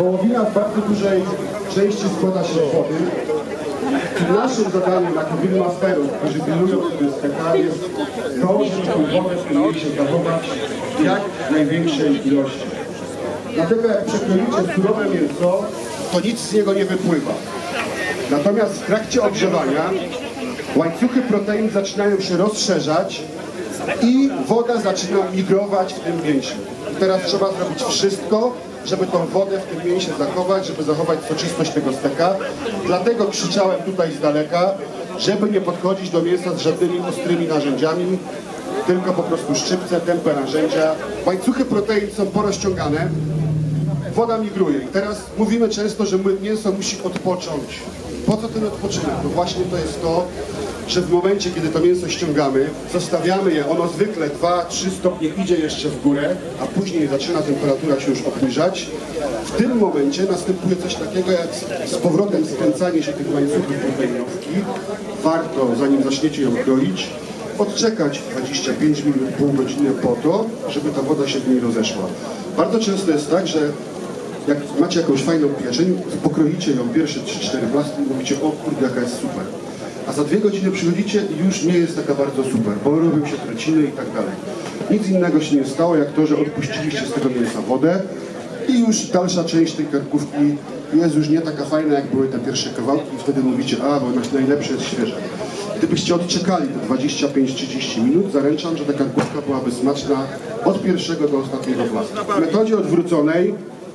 Wołowina w bardzo dużej części składa się z wody. Naszym zadaniem jako grillmasterów, którzy grillują ten steka, jest to, żeby tą wodę tym miejscu zachować w jak największej ilości. Dlatego jak przekroicie surowe mięso, to nic z niego nie wypływa. Natomiast w trakcie ogrzewania łańcuchy protein zaczynają się rozszerzać i woda zaczyna migrować w tym mięsie. Teraz trzeba zrobić wszystko, żeby tą wodę w tym mięsie zachować, żeby zachować soczystość tego steka. Dlatego krzyczałem tutaj z daleka, żeby nie podchodzić do mięsa z żadnymi ostrymi narzędziami, tylko po prostu szczypce, tępe narzędzia. Łańcuchy protein są porozciągane, woda migruje. I teraz mówimy często, że mięso musi odpocząć. Po co ten odpoczynek? No właśnie to jest to, że w momencie, kiedy to mięso ściągamy, zostawiamy je, ono zwykle 2-3 stopnie idzie jeszcze w górę, a później zaczyna temperatura się już obniżać. W tym momencie następuje coś takiego jak z, powrotem skręcanie się tych łańcuchów proteinowki. Warto, zanim zaczniecie ją kroić, odczekać 25 minut, pół godziny po to, żeby ta woda się w niej rozeszła. Bardzo często jest tak, że jak macie jakąś fajną pieczeń, pokroicie ją pierwsze 3-4 plastki i mówicie, o kurde, jaka jest super. A za dwie godziny przychodzicie i już nie jest taka bardzo super, bo robią się treciny i tak dalej. Nic innego się nie stało, jak to, że odpuściliście z tego mięsa wodę i już dalsza część tej karkówki jest już nie taka fajna, jak były te pierwsze kawałki i wtedy mówicie, a, bo najlepsze jest świeże. Gdybyście odczekali te 25-30 minut, zaręczam, że ta karkówka byłaby smaczna od pierwszego do ostatniego plastu. W metodzie odwróconej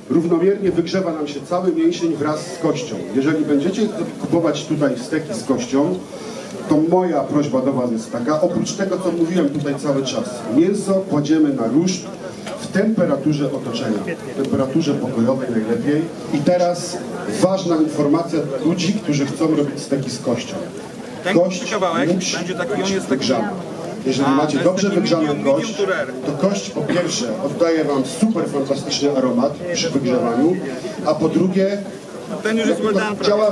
równomiernie wygrzewa nam się cały mięsień wraz z kością. Jeżeli będziecie kupować tutaj steki z kością, to moja prośba do Was jest taka, oprócz tego, co mówiłem tutaj cały czas, mięso kładziemy na ruszt w temperaturze otoczenia, w temperaturze pokojowej najlepiej. I teraz ważna informacja dla ludzi, którzy chcą robić steki z kością. Ten kawałek będzie taki, on jest taki-. Jeżeli macie dobrze wygrzaną kość, to kość po pierwsze oddaje Wam super fantastyczny aromat przy wygrzewaniu, a po drugie Ten już jest działa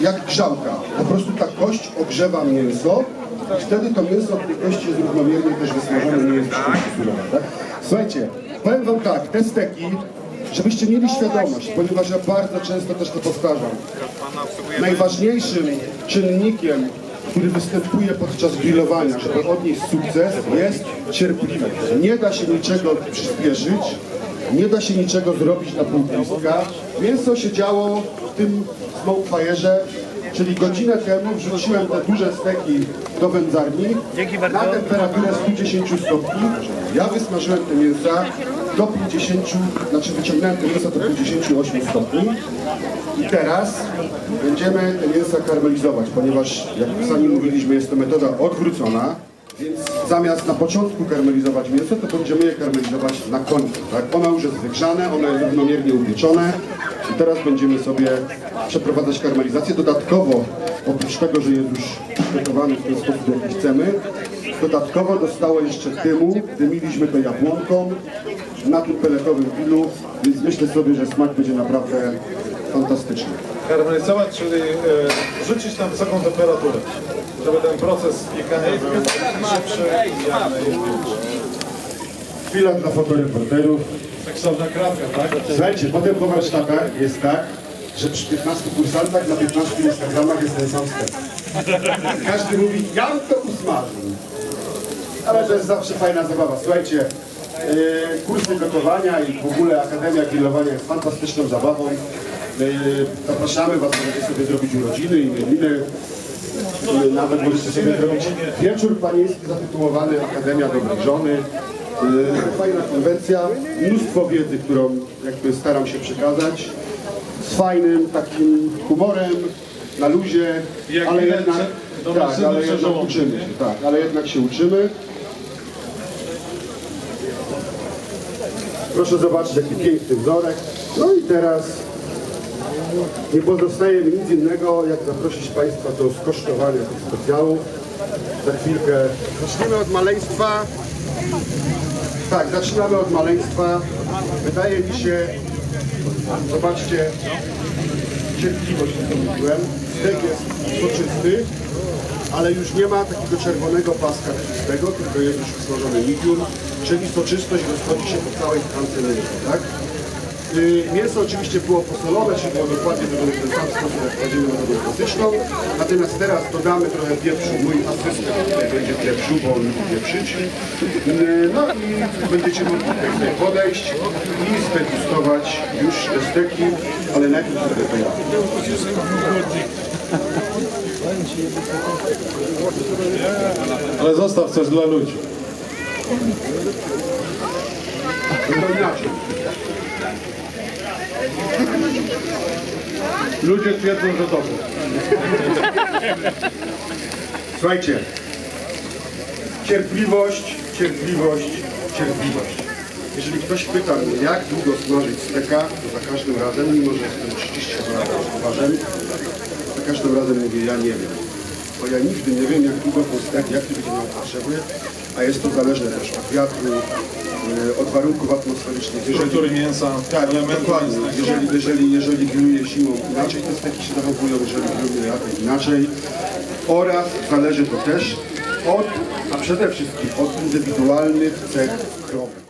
jak grzałka. Po prostu ta kość ogrzewa mięso i wtedy to mięso od tej kości jest równomiernie też wysmażone, nie jest szybko surowe. Tak? Słuchajcie, powiem Wam tak, te steki, żebyście mieli świadomość, ponieważ ja bardzo często też to powtarzam. Najważniejszym czynnikiem, który występuje podczas grillowania, żeby odnieść sukces, jest cierpliwość. Nie da się niczego przyspieszyć, nie da się niczego zrobić na pół gwizdka. Mięso się działo w tym smokefire'ze, czyli godzinę temu wrzuciłem te duże steki do wędzarni na temperaturę 110 stopni. Ja wysmażyłem te mięsa do 50, znaczy wyciągnąłem te mięsa do 58 stopni. I teraz będziemy te mięsa karmelizować, ponieważ jak sami mówiliśmy, jest to metoda odwrócona, więc zamiast na początku karmelizować mięso, to będziemy je karmelizować na końcu. Tak? Ono już jest wygrzane, ono jest równomiernie upieczone i teraz będziemy sobie przeprowadzać karmelizację. Dodatkowo, oprócz tego, że jest już przygotowany w ten sposób, jaki chcemy, dodatkowo dostało jeszcze dymu, dymiliśmy to jabłonką na tym peletowym grillu, więc myślę sobie, że smak będzie naprawdę fantastyczny. Karmelizować, czyli e, rzucić na wysoką temperaturę, żeby ten proces piekania był szybszy i jak. Chwila dla fotoreporterów. Seksowna kratka, tak? Słuchajcie, potem po warsztatach jest tak, że przy 15 kursantach na 15 Instagramach jest ten sam stek. Każdy mówi, ja to usmażył. Ale to jest zawsze fajna zabawa. Słuchajcie, yy, kursy gotowania i w ogóle Akademia Grillowania jest fantastyczną zabawą. Yy, zapraszamy Was, możecie sobie zrobić urodziny, imieniny. Nawet możecie sobie zrobić wieczór panieński zatytułowany Akademia Dobrej Żony. Yy, Fajna konwencja, mnóstwo wiedzy, którą jakby staram się przekazać. Z fajnym takim humorem, na luzie, Jak ale jednak, tak, ale jednak uczymy się, tak, ale jednak się uczymy. Proszę zobaczyć, jaki piękny wzorek. No i teraz nie pozostaje mi nic innego, jak zaprosić Państwa do skosztowania tych specjałów. Za chwilkę. Zaczniemy od maleństwa. Tak, zaczynamy od maleństwa. Wydaje mi się, zobaczcie, cierpliwość, jak mówiłem. Stek jest soczysty, ale już nie ma takiego czerwonego paska czystego, tylko jest już wysmażony medium, czyli soczystość rozchodzi się po całej tkance tak? Y, Mięso oczywiście było posolone, czyli było dokładnie zrobione w ten sam sposób, jak kładziemy metodą klasyczną. Natomiast teraz dodamy trochę pieprzu. Mój asystent tutaj będzie pieprzył, bo on lubi pieprzyć. Y, No i będziecie mogli tutaj sobie podejść i zdegustować już te steki, ale najpierw zrobię to ja. Ale zostaw coś dla ludzi. Ludzie twierdzą, że dobrze. Słuchajcie, cierpliwość, cierpliwość, cierpliwość. Jeżeli ktoś pyta mnie, jak długo smażyć steka, to za każdym razem, mimo że jestem 30 lat kucharzem, za każdym razem mówię, ja nie wiem. Bo ja nigdy nie wiem, jak długo ten stek, jaki będzie miał potrzeby, a jest to zależne też od wiatru, yy, od warunków atmosferycznych. Jeżeli Struktury mięsa, tak, dokładnie. Jeżeli, jeżeli, jeżeli grilluje zimą, inaczej te steki się zachowują, jeżeli grilluje latem, inaczej. Oraz zależy to też od, a przede wszystkim od indywidualnych cech krowy.